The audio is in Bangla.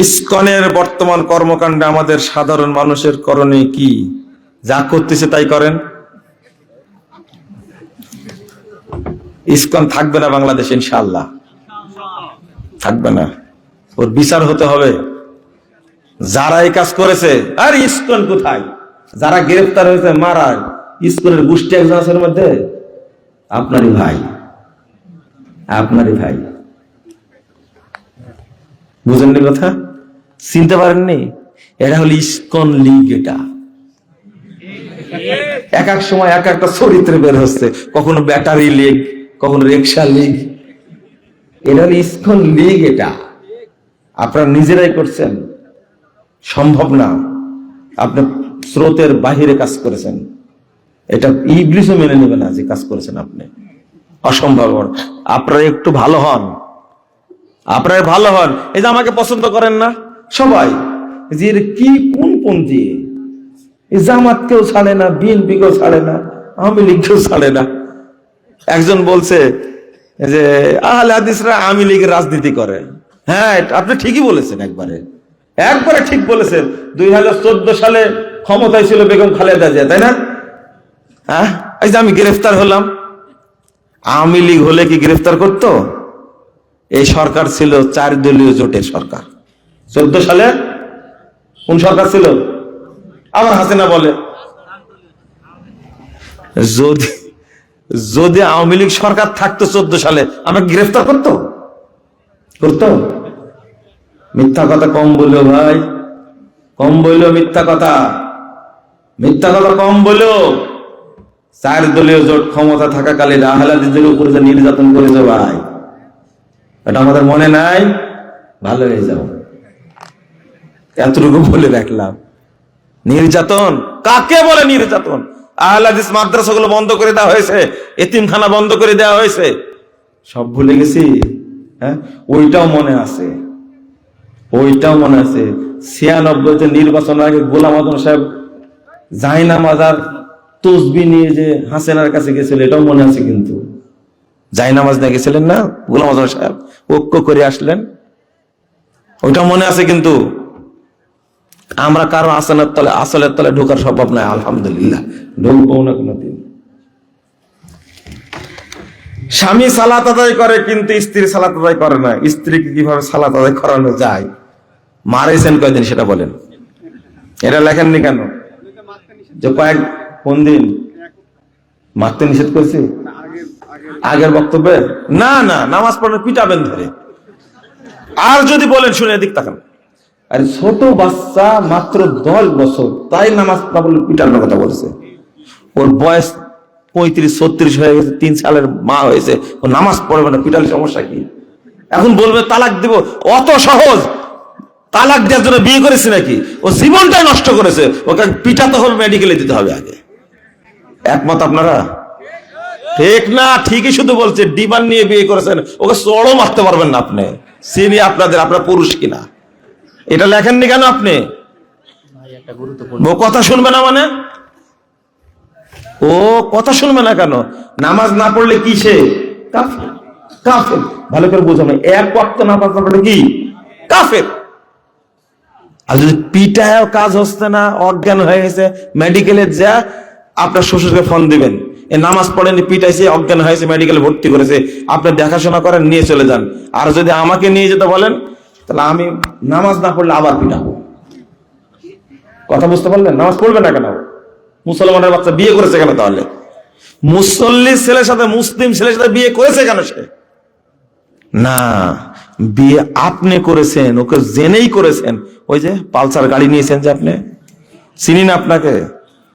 ইসকনের বর্তমান কর্মকাণ্ডে আমাদের সাধারণ মানুষের করণীয় কি? যা করতেছে তাই করেন। ইসকন থাকবে না বাংলাদেশ, ইনশাআল্লাহ। থাকবে না। ওর বিচার হতে হবে। যারা এই কাজ করেছে, আর ইসকন কোথায়? যারা গ্রেফতার হয়েছে, মারা। ইসকনের গোষ্ঠী একজন আছে মধ্যে? আপনারই ভাই। আপনারই ভাই। বুঝেননি কথা? চিনতে পারেননি? এটা হলো ইসকন লিগ এটা। এক এক সময় এক একটা চরিত্রে বের হচ্ছে। কখনো ব্যাটারি লীগ, কখনো রিক্সা লীগ। এটা হলো ইসকন লীগ এটা। আপনারা নিজেরাই করছেন। সম্ভব না। আপনি স্রোতের বাহিরে কাজ করেছেন। এটা ইবলিশও মেনে নেবে না যে কাজ করেছেন আপনি। অসম্ভব। আপনারা একটু ভালো হন। আপনারা ভালো হন। এই যে আমাকে পছন্দ করেন না। সবাই যে কি কোন পন্থী? এই জামাত কেউ ছাড়ে না বিএনপি কেউ ছাড়ে না, আওয়ামী লীগ কেউ ছাড়ে না। একজন বলছে যে, আহলে হাদিসরা আওয়ামী লীগের রাজনীতি করে। হ্যাঁ আপনি ঠিকই বলেছেন একবারে। একবারে ঠিক বলেছেন। দুই হাজার চোদ্দ সালে ক্ষমতায় ছিল বেগম খালেদা জিয়া, তাই না? হ্যাঁ এই যে আমি গ্রেফতার হলাম। আওয়ামী লীগ হলে কি গ্রেফতার করতো? এই সরকার ছিল চার দলীয় জোটের সরকার। চোদ্দ সালে কোন সরকার ছিল? আবার হাসিনা বলে। যদি যদি আওয়ামী লীগ সরকার থাকতো চোদ্দ সালে আমাকে গ্রেফতার করতো? করতো? মিথ্যা কথা কম বলল ভাই, কম বলল মিথ্যা কথা। মিথ্যা কথা কম বলল চার দলীয় জোট ক্ষমতা থাকাকালীন আহলাদিদের উপরে যে নির্যাতন করেছে ভাই, এটা আমাদের মনে নাই? ভালো হয়ে যাও এতটুকু বলে রাখলাম নির্যাতন? কাকে বলে নির্যাতন? আহলাদিস মাদ্রাসাগুলো বন্ধ করে দেওয়া হয়েছে, এতিমখানা বন্ধ করে দেওয়া হয়েছে। সব ভুলে গেছি? হ্যাঁ? ওইটাও মনে আছে। ওইটাও মনে আছে। ছিয়ানব্বইতে নির্বাচন আগে গোলাম আদম সাহেব জাহিনা মাজার তসবি নিয়ে যে হাসেনার কাছে গেছিল, এটাও মনে আছে কিন্তু। জাইনামাজ নিয়ে গেছিলেন না গোলাম আজম সাহেব? ঐক্য করে আসলেন? ওইটা মনে আছে কিন্তু। আমরা কারও আসনের তলে আসলের তলে ঢোকার স্বভাব নাই, আলহামদুলিল্লাহ। ঢুকবো না কোনোদিন। স্বামী সালাত আদায় করে, কিন্তু স্ত্রী সালাত আদায় করে না। স্ত্রীকে কীভাবে সালাত আদায় করানো যায়? মারেছেন কয়দিন সেটা বলেন। এটা লেখেননি কেন? যে কয়েক, কোন দিন? মারতে নিষেধ করছি? আগের বক্তব্যে? না না, নামাজ পড়ানো পিটাবেন ধরে। আর যদি বলেন, শুনে এদিক তাকান। আরে ছোট বাচ্চা মাত্র দশ বছর, তাই নামাজ না বললে পিটানোর কথা বলছে। ওর বয়স পঁয়ত্রিশ, ছত্রিশ হয়ে গেছে, তিন সালের মা হয়েছে। ও নামাজ পড়বে না, পিটালে সমস্যা কি? এখন বলবে, তালাক দিব। অত সহজ। তালাক দেওয়ার জন্য বিয়ে করেছে নাকি? ও জীবনটাই নষ্ট করেছে। ওকে পিটাতে হবে, মেডিকেলে দিতে হবে আগে। একমত আপনারা? ঠিক না, ঠিকই শুধু বলছে, ডিমান্ড নিয়ে বিয়ে করেছেন। ওকে চড়ও মারতে পারবেন না আপনি। চিনি আপনাদের, আপনার পুরুষ কিনা? এটা লেখেননি কেন আপনি? ও কথা শুনবে না মানে? ও কথা শুনবে না কেন? নামাজ না পড়লে কি সে? কাফের। ভালো করে বোঝানো এক ওয়াক্ত নামাজ না পড়লে কি? কাফের। আর যদি পিটায় কাজ হচ্ছে না, অজ্ঞান হয়ে গেছে, মেডিকেলে যা, আপনার শ্বশুরকে ফোন দিবেন। এ নামাজ পড়েনি, পিটাইছে, অজ্ঞান হয়েছে, মেডিকেলে ভর্তি করেছে, আপনি দেখাশোনা করেন, নিয়ে চলে যান। আর যদি আমাকে নিয়ে যেতে বলেন তাহলে আমি নামাজ না পড়লে আবার পিটাবো কথা বুঝতে পারলেন? নামাজ পড়বে না কেন? মুসলমানের বাচ্চা বিয়ে করেছে কেন তাহলে? মুসল্লি ছেলের সাথে মুসলিম ছেলের সাথে বিয়ে করেছে কেন সে? না, বিয়ে আপনি করেছেন, ওকে জেনেই করেছেন। ওই যে পালসার গাড়ি নিয়েছেন যে আপনি? চিনি না আপনাকে?